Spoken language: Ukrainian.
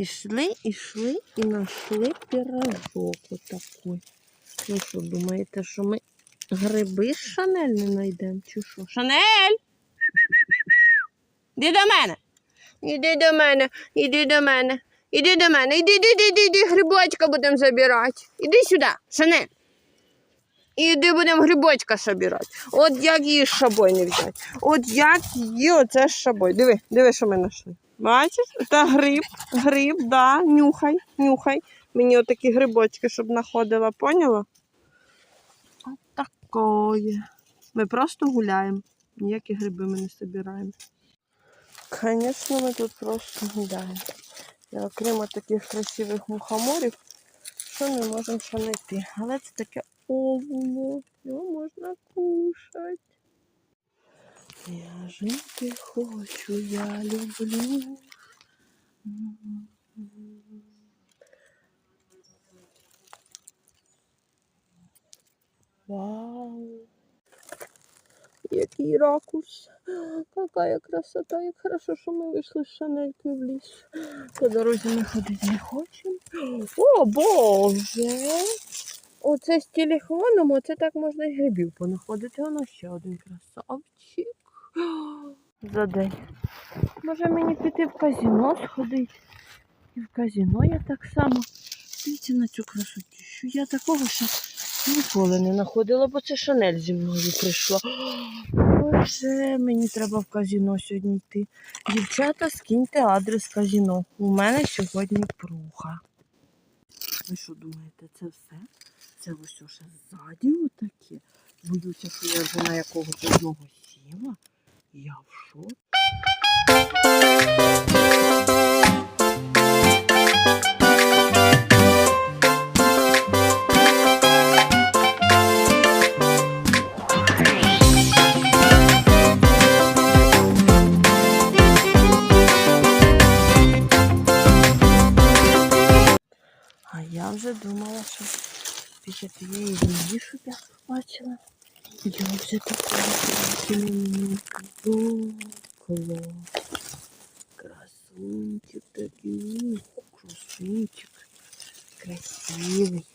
ішли, ішли і знайшли пірожок отакий. Ну що, думаєте, що ми гриби з Шанель не знайдемо? Чи що? Шанель! Іди до мене. Іди до мене, іди до мене, іди до мене, іди, іди, іди, іди, грибочка будемо забирати. Іди сюди, Шанель. Іди будемо грибочка собирати. От як її з собою не взяти. От як її оце з собою. Диви, диви, що ми знайшли. Бачиш? Це гриб, гриб, да, нюхай, нюхай. Мені отакі грибочки, щоб знаходила, поняла? От такое. Ми просто гуляємо. Ніякі гриби ми не збираємо. Звісно, ми тут просто гуляємо. І окрім таких красивих мухоморів, що не можемо ще знайти. Але це таке овуло, його можна кушати. Жити хочу, я люблю. Вау! Який ракурс. Какая красота, як хорошо, що ми вийшли з Шанелькою в ліс. По дорозі ми ходити не хочемо. О, Боже! Оце з телефоном, оце так можна і грибів понаходити. Воно ще один красавчик. За день. Може мені піти в казино сходити? І в казино я так само. Дивіться на цю красоту. Я такого ще ніколи не знаходила, бо це Шанель зі мною прийшла. Боже, мені треба в казино сьогодні йти. Дівчата, скиньте адрес казино. У мене сьогодні пруха. Ви що думаєте, це все? Це ось ще ззаді отаке. Боюся, що я вже на якогось одного сіла. Я в шоці. А я вже думала, що після тієї змії, щоб я бачила, Я вже такого кло. Красунчик такий, красунчик. Красивый.